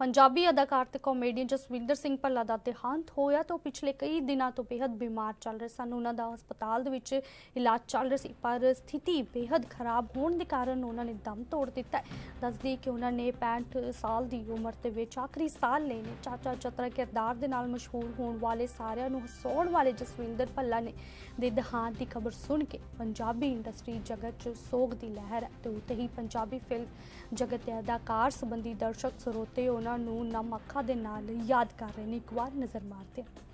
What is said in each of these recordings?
ਪੰਜਾਬੀ ਅਦਾਕਾਰ ਤੇ ਕਾਮੇਡੀਅਨ ਜਸਵਿੰਦਰ ਸਿੰਘ ਭੱਲਾ ਦਾ ਦੇਹਾਂਤ ਹੋਇਆ ਤਾਂ ਉਹ ਪਿਛਲੇ ਕਈ ਦਿਨਾਂ ਤੋਂ ਬੇहद ਬਿਮਾਰ ਚੱਲ ਰਹੇ ਸਨ। ਉਹਨਾਂ ਦਾ ਹਸਪਤਾਲ ਦੇ ਵਿੱਚ ਇਲਾਜ ਚੱਲ ਰਿਹਾ ਸੀ, ਪਰ ਸਥਿਤੀ ਬੇहद ਖਰਾਬ ਹੋਣ ਦੇ ਕਾਰਨ ਉਹਨਾਂ ਨੇ ਦਮ ਤੋੜ ਦਿੱਤਾ ਦੱਸਦੀ ਕਿ ਉਹਨਾਂ ਨੇ 65 ਸਾਲ ਦੀ ਉਮਰ ਦੇ ਵਿੱਚ ਆਖਰੀ ਸਾਲ ਲਏ ਨੇ। ਚਾਚਾ ਚਤਰਾ ਕਿਰਦਾਰ ਦੇ ਨਾਲ ਮਸ਼ਹੂਰ ਹੋਣ ਵਾਲੇ ਸਾਰਿਆਂ ਨੂੰ ਹਸਾਉਣ ਵਾਲੇ ਜਸਵਿੰਦਰ ਭੱਲਾ ਨੇ ਦੇ ਦੇਹਾਂਤ ਦੀ ਖਬਰ ਸੁਣ ਕੇ ਪੰਜਾਬੀ ਇੰਡਸਟਰੀ ਜਗਤ 'ਚ ਸੋਗ ਦੀ ਲਹਿਰ ਹੈ ਤੇ ਉੱਤੇ ਹੀ ਪੰਜਾਬੀ ਫਿਲਮ ਜਗਤ ਦੇ ਅਦਾਕਾਰ ਸੰਬੰਧੀ ਦਰਸ਼ਕ ਸਰੋਤੇ ਉਹਨਾਂ ਨੂੰ ਨਮ ਅੱਖਾਂ ਦੇ ਨਾਲ ਯਾਦ ਕਰ ਰਹੇ ਨੇ, ਇੱਕ ਵਾਰ ਨਜ਼ਰ ਮਾਰਦੇ ਹਾਂ।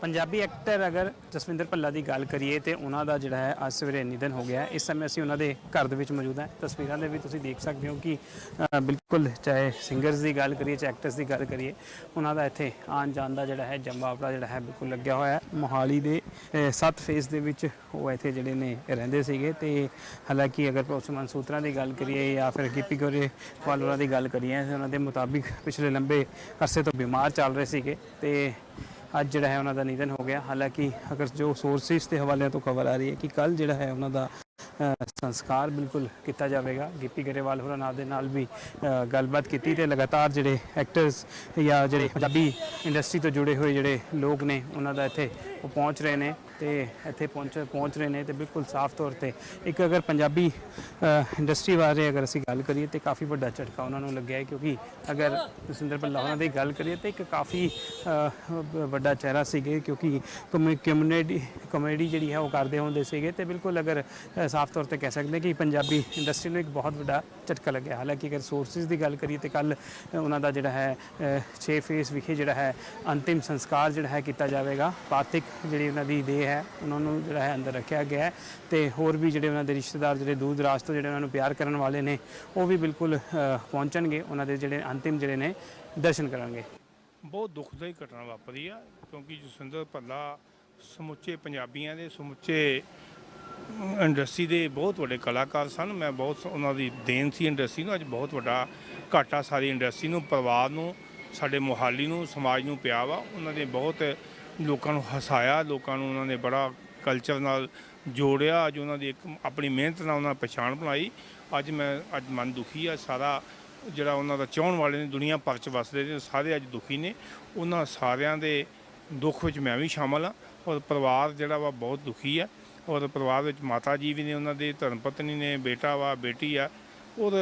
ਪੰਜਾਬੀ ਐਕਟਰ ਅਗਰ ਜਸਵਿੰਦਰ ਭੱਲਾ ਦੀ ਗੱਲ ਕਰੀਏ ਤੇ ਉਹਨਾਂ ਦਾ ਜਿਹੜਾ ਹੈ ਅੱਜ ਸਵੇਰੇ ਨਿਧਨ ਹੋ ਗਿਆ ਹੈ। ਇਸ ਸਮੇਂ ਅਸੀਂ ਉਹਨਾਂ ਦੇ ਘਰ ਦੇ ਵਿੱਚ ਮੌਜੂਦ ਹਾਂ ਤਸਵੀਰਾਂ ਦੇ ਵੀ ਤੁਸੀਂ ਦੇਖ ਸਕਦੇ ਹੋ ਕਿ ਅ, ਬਿਲਕੁਲ ਚਾਹੇ ਸਿੰਗਰਸ ਦੀ ਗੱਲ ਕਰੀਏ ਚਾਹੇ ਐਕਟਰਸ ਦੀ ਗੱਲ ਕਰੀਏ ਉਹਨਾਂ ਦਾ ਇੱਥੇ ਆਉਣ ਜਾਣ ਦਾ ਜਿਹੜਾ ਹੈ ਜੰਬਾਵੜਾ ਜਿਹੜਾ ਹੈ ਬਿਲਕੁਲ ਲੱਗਿਆ ਹੋਇਆ ਹੈ ਮੋਹਾਲੀ ਦੇ ਸੱਤ ਫੇਸ ਦੇ ਵਿੱਚ ਉਹ ਇੱਥੇ ਜਿਹੜੇ ਨੇ ਰਹਿੰਦੇ ਸੀਗੇ ਤੇ ਹਾਲਾਂਕਿ ਅਗਰ ਭਰੋਸੇਮੰਦ ਸੂਤਰਾਂ ਦੀ ਗੱਲ ਕਰੀਏ ਜਾਂ ਫਿਰ ਗਿੱਪੀ ਗੋਰੇ ਵਾਲੋਂ ਦੀ ਗੱਲ ਕਰੀਏ ਉਹਨਾਂ ਦੇ ਮੁਤਾਬਿਕ ਪਿਛਲੇ ਲੰਬੇ ਅਰਸੇ ਤੋਂ ਬਿਮਾਰ ਚੱਲ ਰਹੇ ਸੀਗੇ ਤੇ ਅੱਜ ਜਿਹੜਾ ਹੈ ਉਹਨਾਂ ਦਾ ਨਿਧਨ ਹੋ ਗਿਆ। ਹਾਲਾਂਕਿ ਅਗਰ ਜੋ ਸੋਰਸਿਸ ਦੇ ਹਵਾਲਿਆਂ ਤੋਂ ਖਬਰ ਆ ਰਹੀ ਹੈ ਕਿ ਕੱਲ ਜਿਹੜਾ ਹੈ ਉਹਨਾਂ ਦਾ ਸੰਸਕਾਰ ਬਿਲਕੁਲ ਕੀਤਾ ਜਾਵੇਗਾ। ਗਿੱਪੀ ਗਰੇਵਾਲ ਹੋਰਾਂ ਨਾਲ ਦੇ ਨਾਲ ਵੀ ਗੱਲਬਾਤ ਕੀਤੀ ਤੇ ਲਗਾਤਾਰ ਜਿਹੜੇ ਐਕਟਰਸ ਜਾਂ ਜਿਹੜੇ ਪੰਜਾਬੀ ਇੰਡਸਟਰੀ ਤੋਂ ਜੁੜੇ ਹੋਏ ਜਿਹੜੇ ਲੋਕ ਨੇ, ਉਹਨਾਂ ਦਾ ਇੱਥੇ ਉਹ ਪਹੁੰਚ ਰਹੇ ਨੇ। ਤੇ ਇੱਥੇ ਪਹੁੰਚ ਪਹੁੰਚ ਰਹੇ ਨੇ ਤੇ ਬਿਲਕੁਲ ਸਾਫ਼ ਤੌਰ ਤੇ ਇੱਕ ਅਗਰ ਪੰਜਾਬੀ ਇੰਡਸਟਰੀ ਬਾਰੇ ਅਗਰ ਅਸੀਂ ਗੱਲ ਕਰੀਏ ਤੇ ਕਾਫੀ ਵੱਡਾ ਝਟਕਾ ਉਹਨਾਂ ਨੂੰ ਲੱਗਿਆ ਹੈ ਕਿਉਂਕਿ ਅਗਰ ਜਸਵਿੰਦਰ ਭੱਲਾ ਉਹਨਾਂ ਦੀ ਗੱਲ ਕਰੀਏ ਤੇ ਇੱਕ ਕਾਫੀ ਵੱਡਾ ਚਿਹਰਾ ਸੀਗੇ ਕਿਉਂਕਿ ਕਮੇਡੀ ਕਮੇਡੀ ਜਿਹੜੀ ਹੈ ਉਹ ਕਰਦੇ ਹੁੰਦੇ ਸੀਗੇ ਤੇ ਬਿਲਕੁਲ ਅਗਰ ਸਾਫ਼ ਤੌਰ ਤੇ ਕਹਿ ਸਕਦੇ ਕਿ ਪੰਜਾਬੀ ਇੰਡਸਟਰੀ ਨੂੰ ਇੱਕ ਬਹੁਤ ਵੱਡਾ ਝਟਕਾ ਲੱਗਿਆ। ਹਾਲਾਂਕਿ ਅਗਰ ਸੋਰਸਿਸ ਦੀ ਗੱਲ ਕਰੀਏ ਤੇ ਕੱਲ ਉਹਨਾਂ ਦਾ ਜਿਹੜਾ ਹੈ 6 ਫੇਸ ਵਿਖੇ ਜਿਹੜਾ ਹੈ ਅੰਤਿਮ ਸੰਸਕਾਰ ਜਿਹੜਾ ਹੈ ਕੀਤਾ ਜਾਵੇਗਾ। ਪਾਤਿਕ ਜਿਹੜੀ ਉਹਨਾਂ ਦੀ ਦੇ ਦੇਹ ਹੈ, ਉਹਨਾਂ ਨੂੰ ਜਿਹੜਾ ਹੈ ਅੰਦਰ ਰੱਖਿਆ ਗਿਆ ਹੈ ਤੇ ਹੋਰ ਵੀ ਜਿਹੜੇ ਉਹਨਾਂ ਦੇ ਰਿਸ਼ਤੇਦਾਰ, ਜਿਹੜੇ ਦੂਰ ਦਰਾਜ ਤੋਂ ਜਿਹੜੇ ਉਹਨਾਂ ਨੂੰ ਪਿਆਰ ਕਰਨ ਵਾਲੇ ਨੇ, ਉਹ ਵੀ ਬਿਲਕੁਲ ਪਹੁੰਚਣਗੇ, ਉਹਨਾਂ ਦੇ ਜਿਹੜੇ ਅੰਤਿਮ ਜਿਹੜੇ ਨੇ ਦਰਸ਼ਨ ਕਰਨਗੇ ਬਹੁਤ ਦੁਖਦਾਈ ਘਟਨਾ ਵਾਪਰੀ ਆ, ਕਿਉਂਕਿ ਜਸਵਿੰਦਰ ਭੱਲਾ ਸਮੁੱਚੇ ਪੰਜਾਬੀਆਂ ਦੇ, ਸਮੁੱਚੇ ਇੰਡਸਟਰੀ ਦੇ ਬਹੁਤ ਵੱਡੇ ਕਲਾਕਾਰ ਸਨ। ਮੈਂ ਬਹੁਤ ਉਹਨਾਂ ਦੀ ਦੇਣ ਸੀ ਇੰਡਸਟਰੀ ਨੂੰ, ਅੱਜ ਬਹੁਤ ਵੱਡਾ ਘਾਟਾ ਸਾਰੀ ਇੰਡਸਟਰੀ ਨੂੰ, ਪਰਿਵਾਰ ਨੂੰ, ਸਾਡੇ ਮੁਹਾਲੀ ਨੂੰ, ਸਮਾਜ ਨੂੰ ਪਿਆ ਵਾ। ਉਹਨਾਂ ਦੇ ਬਹੁਤ ਲੋਕਾਂ ਨੂੰ ਹਸਾਇਆ, ਲੋਕਾਂ ਨੂੰ ਉਹਨਾਂ ਨੇ ਬੜਾ ਕਲਚਰ ਨਾਲ ਜੋੜਿਆ, ਅੱਜ ਉਹਨਾਂ ਦੀ ਇੱਕ ਆਪਣੀ ਮਿਹਨਤ ਨਾਲ ਉਹਨਾਂ ਪਛਾਣ ਬਣਾਈ। ਅੱਜ ਮੈਂ, ਅੱਜ ਮਨ ਦੁਖੀ ਆ, ਸਾਰਾ ਜਿਹੜਾ ਉਹਨਾਂ ਦਾ ਚਾਹਣ ਵਾਲੇ ਨੇ, ਦੁਨੀਆ ਭਰ ਚ ਵਸਦੇ ਨੇ, ਸਾਰੇ ਅੱਜ ਦੁਖੀ ਨੇ। ਉਹਨਾਂ ਸਾਰਿਆਂ ਦੇ ਦੁੱਖ ਵਿੱਚ ਮੈਂ ਵੀ ਸ਼ਾਮਲ ਹਾਂ ਔਰ ਪਰਿਵਾਰ ਜਿਹੜਾ ਵਾ ਬਹੁਤ ਦੁਖੀ ਆ ਔਰ ਪਰਿਵਾਰ ਵਿੱਚ ਮਾਤਾ ਜੀ ਵੀ ਨੇ, ਉਹਨਾਂ ਦੇ ਧਰਮ ਪਤਨੀ ਨੇ, ਬੇਟਾ ਵਾ, ਬੇਟੀ ਆ। ਔਰ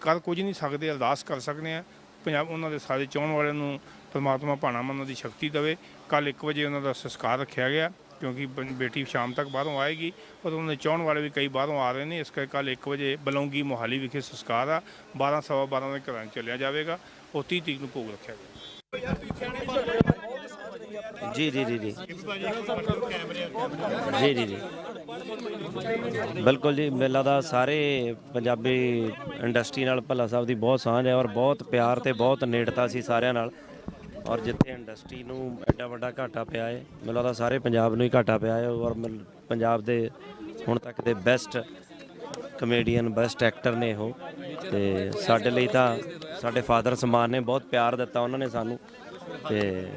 ਕਰ ਕੁਝ ਨਹੀਂ ਸਕਦੇ, ਅਰਦਾਸ ਕਰ ਸਕਦੇ ਆ। ਪੰਜਾਬ, ਉਹਨਾਂ ਦੇ ਸਾਰੇ ਚਾਹਣ ਵਾਲਿਆਂ ਨੂੰ ਪਰਮਾਤਮਾ ਭਾਣਾ ਮਨ ਦੀ ਸ਼ਕਤੀ ਦੇਵੇ। ਕੱਲ 1 ਵਜੇ ਉਹਨਾਂ ਦਾ ਸੰਸਕਾਰ ਰੱਖਿਆ ਗਿਆ, ਕਿਉਂਕਿ ਬੇਟੀ ਸ਼ਾਮ ਤੱਕ ਬਾਹਰੋਂ ਆਏਗੀ ਔਰ ਉਹਨਾਂ ਦੇ ਚਾਹਣ ਵਾਲੇ ਵੀ ਕਈ ਬਾਹਰੋਂ ਆ ਰਹੇ ਨੇ। ਇਸ ਕਰਕੇ ਕੱਲ 1 ਵਜੇ ਬਲੌਂਗੀ ਮੋਹਾਲੀ ਵਿਖੇ ਸੰਸਕਾਰ ਆ। 12 ਸਵਾ 12 ਦੇ ਘਰਾਂ 'ਚ ਚੱਲਿਆ ਜਾਵੇਗਾ। ਉਹ 30 ਤਰੀਕ ਨੂੰ ਭੋਗ ਰੱਖਿਆ ਗਿਆ। ਜੀ ਜੀ ਜੀ ਜੀ। ਜੀ ਜੀ ਜੀ। ਬਿਲਕੁਲ ਜੀ, ਮੇਲਾ ਦਾ ਸਾਰੇ ਪੰਜਾਬੀ ਇੰਡਸਟਰੀ ਨਾਲ ਭੱਲਾ ਸਾਹਿਬ ਦੀ ਬਹੁਤ ਸਾਂਝ ਹੈ ਔਰ ਬਹੁਤ ਪਿਆਰ ਤੇ ਬਹੁਤ ਨੇੜਤਾ ਸੀ ਸਾਰਿਆਂ ਨਾਲ। ਔਰ ਜਿੱਥੇ ਇੰਡਸਟਰੀ ਨੂੰ ਐਡਾ ਵੱਡਾ ਘਾਟਾ ਪਿਆ ਹੈ ਮੈਨੂੰ ਲੱਗਦਾ ਸਾਰੇ ਪੰਜਾਬ ਨੂੰ ਹੀ ਘਾਟਾ ਪਿਆ ਹੈ ਔਰ ਮੈਨੂੰ, ਪੰਜਾਬ ਦੇ ਹੁਣ ਤੱਕ ਦੇ ਬੈਸਟ ਕਮੇਡੀਅਨ ਬੈਸਟ ਐਕਟਰ ਨੇ ਉਹ। ਤੇ ਸਾਡੇ ਲਈ ਤਾਂ ਸਾਡੇ ਫਾਦਰ ਸਮਾਨ ਨੇ, ਬਹੁਤ ਪਿਆਰ ਦਿੱਤਾ ਉਹਨਾਂ ਨੇ ਸਾਨੂੰ। ਤੇ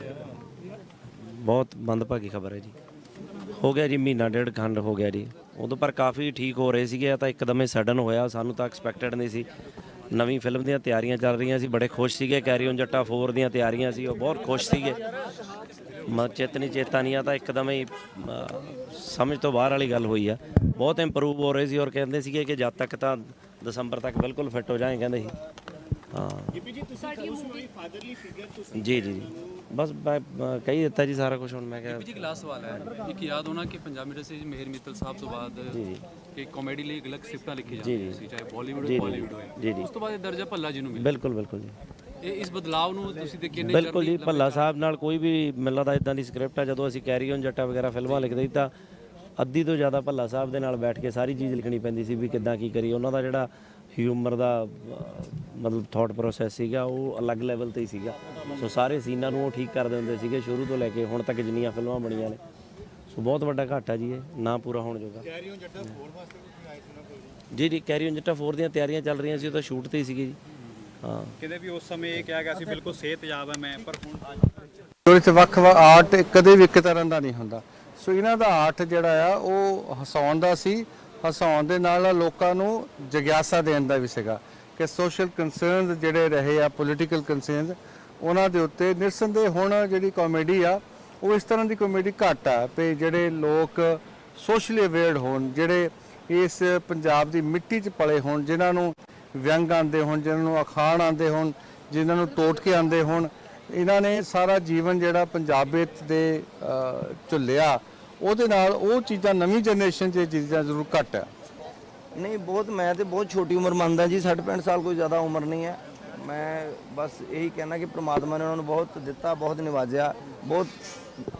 ਬਹੁਤ ਮੰਦਭਾਗੀ ਖਬਰ ਹੈ ਜੀ। ਹੋ ਗਿਆ ਜੀ, ਮਹੀਨਾ ਡੇਢ ਖੰਡ ਹੋ ਗਿਆ ਜੀ। ਉਦੋਂ ਪਰ ਕਾਫੀ ਠੀਕ ਹੋ ਰਹੇ ਸੀਗੇ, ਇਹ ਤਾਂ ਇੱਕਦਮ ਹੀ ਸਡਨ ਹੋਇਆ, ਸਾਨੂੰ ਤਾਂ ਐਕਸਪੈਕਟਡ ਨਹੀਂ ਸੀ। ਨਵੀਂ ਫਿਲਮ ਦੀਆਂ ਤਿਆਰੀਆਂ ਚੱਲ ਰਹੀਆਂ ਸੀ, ਬੜੇ ਖੁਸ਼ ਸੀਗੇ ਕੈਰੀ ਔਨ ਜੱਟਾ 4 ਦੀਆਂ ਤਿਆਰੀਆਂ ਸੀ, ਉਹ ਬਹੁਤ ਖੁਸ਼ ਸੀਗੇ। ਮ ਚੇਤਨੀ ਚੇਤਾਨੀਆਂ ਤਾਂ ਇੱਕਦਮ ਹੀ ਸਮਝ ਤੋਂ ਬਾਹਰ ਵਾਲੀ ਗੱਲ ਹੋਈ ਆ। ਬਹੁਤ ਇੰਪਰੂਵ ਹੋ ਰਹੇ ਸੀ ਔਰ ਕਹਿੰਦੇ ਸੀਗੇ ਕਿ ਜਦ ਤੱਕ ਤਾਂ ਦਸੰਬਰ ਤੱਕ ਬਿਲਕੁਲ ਫਿੱਟ ਹੋ ਜਾਏ, ਕਹਿੰਦੇ ਸੀ। ਹਾਂ। ਜੀ ਜੀ ਜੀ ਬਸ ਮੈਂ ਮੈਂ ਕਹੀ ਦਿੱਤਾ ਜੀ ਸਾਰਾ ਕੁਝ ਹੁਣ ਮੈਂ ਕਿਹਾ ਜੀ ਕਲਾਸ ਸਵਾਲ ਹੈ। ਇੱਕ ਯਾਦ ਹੋਣਾ ਕਿ ਪੰਜਾਬ ਇੰਡਸਟਰੀ ਵਿੱਚ ਮਿਹਰ ਮਿੱਤਲ ਸਾਹਿਬ ਤੋਂ ਬਾਅਦ ਜੀ ਜੀ। ਕਿ ਕਾਮੇਡੀ ਲਈ ਇੱਕ ਅਲੱਗ ਸਿਫਤਾਂ ਲਿਖੀ ਜਾਂਦੀਆਂ। ਸੀ ਚਾਹੇ ਬਾਲੀਵੁੱਡ ਜੀ। ਬਾਲੀਵੁੱਡ ਹੋਵੇ ਜੀ, ਜੀ। ਉਸ ਤੋਂ ਬਾਅਦ ਇਹ ਦਰਜਾ ਭੱਲਾ ਜੀ ਨੂੰ ਮਿਲਿਆ। ਬਿਲਕੁਲ ਬਿਲਕੁਲ ਜੀ। ਇਹ ਇਸ ਬਦਲਾਅ ਨੂੰ ਤੁਸੀਂ ਦੇ ਕਿੰਨੇ ਬਿਲਕੁਲ ਜੀ ਭੱਲਾ ਸਾਹਿਬ ਨਾਲ ਕੋਈ ਵੀ ਮੈਨੂੰ ਲੱਗਦਾ ਇਦਾਂ ਦੀ ਸਕ੍ਰਿਪਟ ਆ ਜਦੋਂ ਅਸੀਂ ਕੈਰੀ ਔਨ ਜੱਟਾ ਵਗੈਰਾ ਫਿਲਮਾਂ ਲਿਖਦੇ ਸੀ ਤਾਂ ਅੱਧੀ ਤੋਂ ਜ਼ਿਆਦਾ ਭੱਲਾ ਸਾਹਿਬ ਦੇ ਨਾਲ ਬੈਠ ਕੇ ਸਾਰੀ ਚੀਜ਼ ਲਿਖਣੀ ਪੈਂਦੀ ਸੀ ਵੀ ਕਿੱਦਾਂ ਕੀ ਕਰੀ ਉਹਨਾਂ ਦਾ ਜਿਹੜਾ ਹਿਊਮਰ ਦਾ ਮਤਲਬ ਥਾਟ ਪ੍ਰੋਸੈਸ ਸੀਗਾ ਉਹ ਅਲੱਗ ਲੈਵਲ ਤੇ ਹੀ ਸੀਗਾ। ਸੋ ਸਾਰੇ ਸੀਨਾਂ ਨੂੰ ਉਹ ਠੀਕ ਕਰਦੇ ਹੁੰਦੇ ਸੀਗੇ ਸ਼ੁਰੂ ਤੋਂ ਲੈ ਕੇ ਹੁਣ ਤੱਕ ਜਿੰਨੀਆਂ ਫਿਲਮਾਂ ਬਣੀਆਂ ਨੇ। ਸੋ ਬਹੁਤ ਵੱਡਾ ਘਾਟਾ ਜੀ ਇਹ ਨਾ ਪੂਰਾ ਹੋਣ ਜੋਗਾ। ਕੈਰੀ ਔਨ ਜੱਟਾ 4 ਵਾਸਤੇ ਜੀ ਜੀ ਕੈਰੀ ਔਨ ਜੱਟਾ 4 ਦੀਆਂ ਤਿਆਰੀਆਂ ਚੱਲ ਰਹੀਆਂ ਸੀ ਉਹ ਤਾਂ ਸ਼ੂਟ ਤੇ ਹੀ ਸੀਗੀ ਜੀ। ਹਾਂ। ਕਿਤੇ ਵੀ ਉਸ ਸਮੇਂ ਇਹ ਕਿਹਾ ਗਿਆ ਸੀ ਬਿਲਕੁਲ ਸਿਹਤਯਾਬ ਹੈ ਮੈਂ ਪਰ ਹੁਣ ਚ ਵੱਖ ਵੱਖ ਆਰਟ ਕਦੇ ਵੀ ਇੱਕ ਤਰ੍ਹਾਂ ਦਾ ਨਹੀਂ ਹੁੰਦਾ। ਸੋ ਇਹਨਾਂ ਦਾ ਆਰਟ ਜਿਹੜਾ ਆ, ਉਹ ਹਸਾਉਣ ਦਾ ਸੀ। ਹਸਾਉਣ ਦੇ ਨਾਲ ਨਾਲ ਲੋਕਾਂ ਨੂੰ ਜਗਿਆਸਾ ਦੇਣ ਦਾ ਵੀ ਸੀਗਾ ਕਿ ਸੋਸ਼ਲ ਕੰਸਰਨਸ ਜਿਹੜੇ ਰਹੇ ਆ ਪੋਲੀਟੀਕਲ ਕੰਸਰਨਸ ਉਹਨਾਂ ਦੇ ਉੱਤੇ ਨਿਰਸੰਦੇਹ ਹੁਣ ਜਿਹੜੀ ਕਾਮੇਡੀ ਆ, ਉਹ ਇਸ ਤਰ੍ਹਾਂ ਦੀ ਕਾਮੇਡੀ ਘੱਟ ਆ ਵੀ ਜਿਹੜੇ ਲੋਕ ਸੋਸ਼ਲੀ ਅਵੇਅਰ ਹੋਣ, ਜਿਹੜੇ ਇਸ ਪੰਜਾਬ ਦੀ ਮਿੱਟੀ 'ਚ ਪਲੇ ਹੋਣ, ਜਿਨ੍ਹਾਂ ਨੂੰ ਵਿਅੰਗ ਆਉਂਦੇ ਹੋਣ, ਜਿਨ੍ਹਾਂ ਨੂੰ ਅਖਾਣ ਆਉਂਦੇ ਹੋਣ, ਜਿਨ੍ਹਾਂ ਨੂੰ ਟੋਟਕੇ ਆਉਂਦੇ ਹੋਣ ਇਹਨਾਂ ਨੇ ਸਾਰਾ ਜੀਵਨ ਜਿਹੜਾ ਪੰਜਾਬੀਅਤ ਦੇ ਝੁੱਲਿਆ, ਉਹਦੇ ਨਾਲ ਉਹ ਚੀਜ਼ਾਂ, ਨਵੀਂ ਜਨਰੇਸ਼ਨ 'ਚ ਇਹ ਚੀਜ਼ਾਂ ਜ਼ਰੂਰ ਘੱਟ ਹੈ ਨਹੀਂ, ਬਹੁਤ, ਮੈਂ ਤੇ ਬਹੁਤ ਛੋਟੀ ਉਮਰ ਮੰਨਦਾ ਜੀ 60 65 ਸਾਲ ਕੋਈ ਜ਼ਿਆਦਾ ਉਮਰ ਨਹੀਂ ਹੈ। ਮੈਂ ਬਸ ਇਹੀ ਕਹਿਣਾ ਕਿ ਪ੍ਰਮਾਤਮਾ ਨੇ ਉਹਨਾਂ ਨੂੰ ਬਹੁਤ ਦਿੱਤਾ, ਬਹੁਤ ਨਿਵਾਜਿਆ। ਬਹੁਤ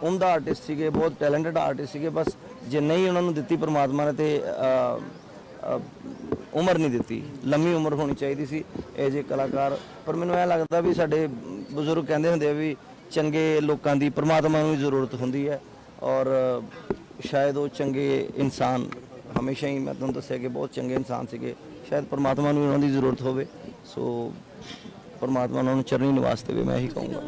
ਉਮਦਾ ਆਰਟਿਸਟ ਸੀਗੇ, ਬਹੁਤ ਟੈਲੈਂਟਡ ਆਰਟਿਸਟ ਸੀਗੇ, ਬਸ ਜੇ ਹੀ ਉਹਨਾਂ ਨੂੰ ਦਿੱਤੀ ਪ੍ਰਮਾਤਮਾ ਨੇ ਤੇ ਉਮਰ ਨਹੀਂ ਦਿੱਤੀ। ਲੰਮੀ ਉਮਰ ਹੋਣੀ ਚਾਹੀਦੀ ਸੀ ਇਹ ਜੇ ਕਲਾਕਾਰ। ਪਰ ਮੈਨੂੰ ਇਹ ਲੱਗਦਾ ਵੀ ਸਾਡੇ ਬਜ਼ੁਰਗ ਕਹਿੰਦੇ ਹੁੰਦੇ ਆ ਵੀ ਚੰਗੇ ਲੋਕਾਂ ਦੀ ਪ੍ਰਮਾਤਮਾ ਨੂੰ ਵੀ ਜ਼ਰੂਰਤ ਹੁੰਦੀ ਹੈ ਔਰ ਸ਼ਾਇਦ ਉਹ ਚੰਗੇ ਇਨਸਾਨ ਹਮੇਸ਼ਾ ਹੀ ਮੈਂ ਤੁਹਾਨੂੰ ਦੱਸਿਆ ਕਿ ਬਹੁਤ ਚੰਗੇ ਇਨਸਾਨ ਸੀਗੇ। ਸ਼ਾਇਦ ਪਰਮਾਤਮਾ ਨੂੰ ਵੀ ਉਹਨਾਂ ਦੀ ਜ਼ਰੂਰਤ ਹੋਵੇ। ਸੋ ਪਰਮਾਤਮਾ ਉਹਨਾਂ ਨੂੰ ਚਰਨੀ ਨਿਵਾਸ ਦੇਵੇ ਮੈਂ ਇਹੀ ਕਹੂੰਗਾ।